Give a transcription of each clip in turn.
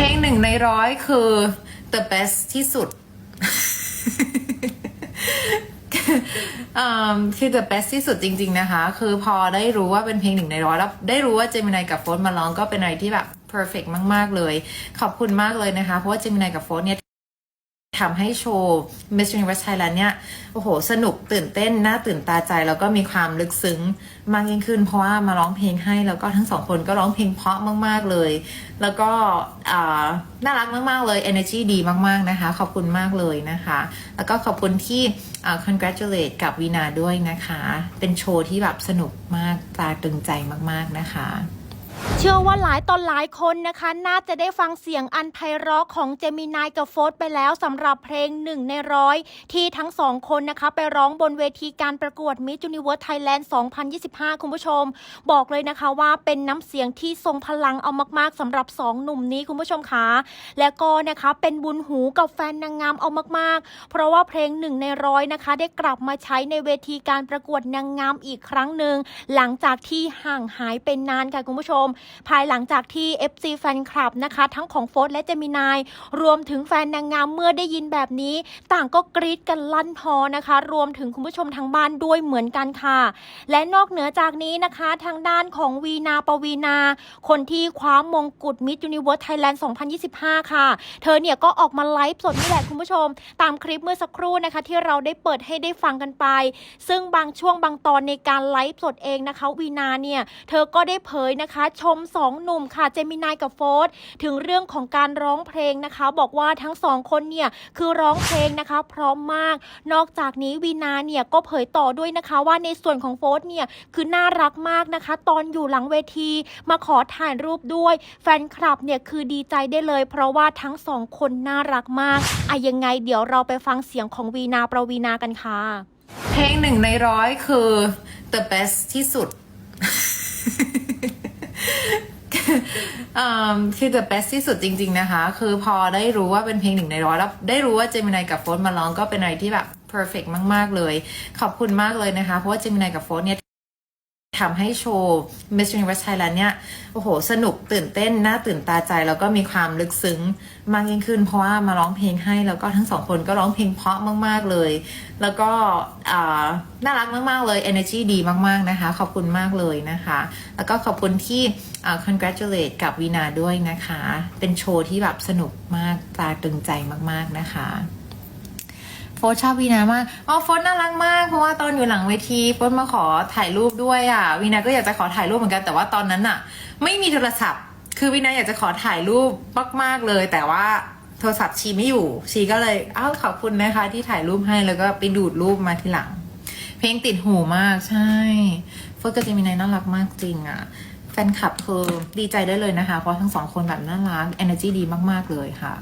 ลงหนึ่งในร้อยคือ the best ที่สุดอืมคือ the best ที่สุดจริง ๆ นะคะ คือพอได้รู้ว่าเป็นเพลงหนึ่งในร้อยแล้วได้รู้ว่าเจมินายกับโฟนมาร้องก็เป็นอะไรที่แบบ perfect มาก ๆ เลย ขอบคุณมากเลยนะคะ เพราะว่าเจมินายกับโฟนเนี่ย ทำให้โชว์ Miss Universe Thailand เนี่ย โอ้โห สนุกตื่นเต้น น่าตื่นตาใจ แล้วก็มีความลึกซึ้งมากยิ่งขึ้น เพราะว่ามาร้องเพลงให้ แล้วก็ทั้งสองคนก็ร้องเพลงเพราะมาก ๆ เลย แล้วก็น่ารักมาก ๆ เลย energy ดีมาก ๆ นะคะ ขอบคุณมากเลยนะคะ แล้วก็ขอบคุณที่ congratulate กับวีนาด้วยนะคะ เป็นโชว์ที่แบบสนุกมากตาตึงใจมาก ๆ นะคะ เชื่อว่าหลายตอนหลายคนนะคะ น่าจะได้ฟังเสียงอันไพเราะของเจมินายกับโฟสไปแล้วสำหรับเพลงหนึ่งในร้อยที่ทั้งสองคนนะคะ ไปร้องบนเวทีการประกวด Miss Universe Thailand 2025 คุณผู้ชม บอกเลยนะคะว่าเป็นน้ำเสียงที่ทรงพลังเอามากๆสำหรับสองหนุ่มนี้คุณผู้ชมคะและก็นะคะเป็นบุญหูกับแฟนนางงามเอามากๆ เพราะว่าเพลงหนึ่งในร้อยนะคะ ได้กลับมาใช้ในเวทีการประกวดนางงามอีกครั้งหนึ่งหลังจากที่ห่างหายไปนานค่ะคุณผู้ชมภายหลังจากที่ FC แฟนคลับนะคะ ทั้งของโฟสและเจมินาย รวมถึงแฟนนางงามเมื่อได้ยินแบบนี้ ต่างก็กรี๊ดกันลั่นพอนะคะ รวมถึงคุณผู้ชมทางบ้านด้วยเหมือนกันค่ะ และนอกเหนือจากนี้นะคะทางด้านของวีนาปวีนา คนที่คว้ามงกุฎมิ s ยูนิเวิร์สไทยแลนด์2025 ค่ะ เธอเนี่ยก็ออกมาไลฟ์สดนี่แหละคุณผู้ชม ตามคลิปเมื่อสักครู่นะคะ ที่เราได้เปิดให้ได้ฟังกันไป ซึ่งบางช่วงบางตอนในการไลฟ์สดเองนะคะ วีนาเนี่ย เธอก็ได้เผยนะคะชมสองหนุ่มค่ะเจมินายกับโฟสถึงเรื่องของการร้องเพลงนะคะ บอกว่าทั้งสองคนเนี่ยคือร้องเพลงนะคะ พร้อมมาก นอกจากนี้วีนาเนี่ยก็เผยต่อด้วยนะคะ ว่าในส่วนของโฟสเนี่ยคือน่ารักมากนะคะ ตอนอยู่หลังเวทีมาขอถ่ายรูปด้วย แฟนคลับเนี่ยคือดีใจได้เลย เพราะว่าทั้งสองคนน่ารักมากอะยังไงเดี๋ยวเราไปฟังเสียงของวีนาประวีนากันค่ะ เพลงหนึ่งในร้อยคือ the best ที่สุด คือ the best ที่สุดจริง ๆ นะคะ คือพอได้รู้ว่าเป็นเพลงหนึ่งในร้อยแล้วได้รู้ว่าเจมินายกับโฟนมาร้องก็เป็นอะไรที่แบบ perfect มาก ๆ เลย ขอบคุณมากเลยนะคะ เพราะว่าเจมินายกับโฟนเนี่ย ทำให้โชว์ Miss Universe Thailand เนี่ย โอ้โห สนุกตื่นเต้น น่าตื่นตาใจ แล้วก็มีความลึกซึ้งมากยิ่งขึ้น เพราะว่ามาร้องเพลงให้ แล้วก็ทั้งสองคนก็ร้องเพลงเพราะมาก ๆ เลย แล้วก็น่ารักมาก ๆ เลย energy ดีมาก ๆ นะคะ ขอบคุณมากเลยนะคะ แล้วก็ขอบคุณที่ congratulate กับวีนาด้วยนะคะ เป็นโชว์ที่แบบสนุกมากตาตึงใจมาก ๆ นะคะ โฟร์ชอบวีนามาก อ๋อโฟร์น่ารักมาก เพราะว่าตอนอยู่หลังเวทีโฟร์มาขอถ่ายรูปด้วยอะวีนาก็อยากจะขอถ่ายรูปเหมือนกัน แต่ว่าตอนนั้นอะ ไม่มีโทรศัพท์ คือวีนาอยากจะขอถ่ายรูปมากๆเลย แต่ว่าโทรศัพท์ชีไม่อยู่ ชีก็เลยอ้าวขอบคุณนะคะ ที่ถ่ายรูปให้แล้วก็ไปดูดรูปมาทีหลัง เพลงติดหูมากใช่โฟร์กับเจมินายน่ารักมากจริงอะแฟนคลับคือดีใจได้เลยนะคะ เพราะทั้งสองคนแบบน่ารัก energy ดีมากๆเลยค่ะ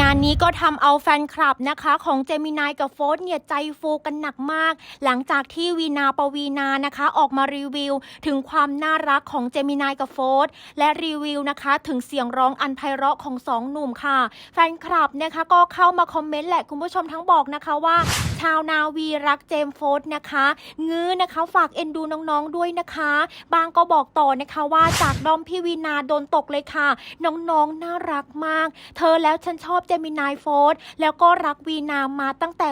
งานนี้ก็ทำเอาแฟนคลับนะคะของเจมินายกับโฟสเนี่ยใจฟูกันหนักมาก หลังจากที่วีนาปวีนานะคะออกมารีวิว ถึงความน่ารักของเจมินายกับโฟสและรีวิวนะคะ ถึงเสียงร้องอันไพเราะของสองหนุ่มค่ะ แฟนคลับนะคะก็เข้ามาคอมเมนต์แหละคุณผู้ชมทั้งบอกนะคะว่าาวนาวีรักเจมโฟสนะคะงื้อนะคะฝากเอ็นดูน้องๆด้วยนะคะ บางก็บอกต่อนะคะว่าจากดอมพี่วีนาโดนตกเลยค่ะ น้องๆน่ารักมาก เธอแล้วฉันชอบเจมินายโฟสแล้วก็รักวีนามาตั้งแต่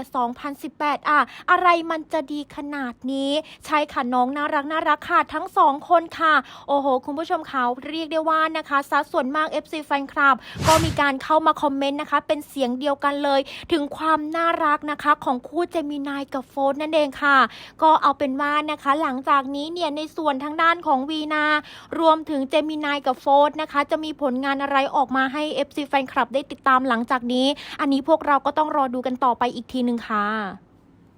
2018 อะ อะไรมันจะดีขนาดนี้ ใช่ค่ะน้องน่ารักน่ารักค่ะทั้งสองคนค่ะ โอ้โห คุณผู้ชมเขาเรียกได้ว่านะคะสัดส่วนมาก FC แฟนคลับ ก็มีการเข้ามาคอมเมนต์นะคะ เป็นเสียงเดียวกันเลย ถึงความน่ารักนะคะของคู่เจมินายกับโฟนนั่นเองค่ะ ก็เอาเป็นว่านะคะ หลังจากนี้เนี่ยในส่วนทางด้านของวีนา รวมถึงเจมินายกับโฟนนะคะ จะมีผลงานอะไรออกมาให้ FC แฟนคลับได้ติดตามหลังจากนี้ อันนี้พวกเราก็ต้องรอดูกันต่อไปอีกทีหนึ่งค่ะ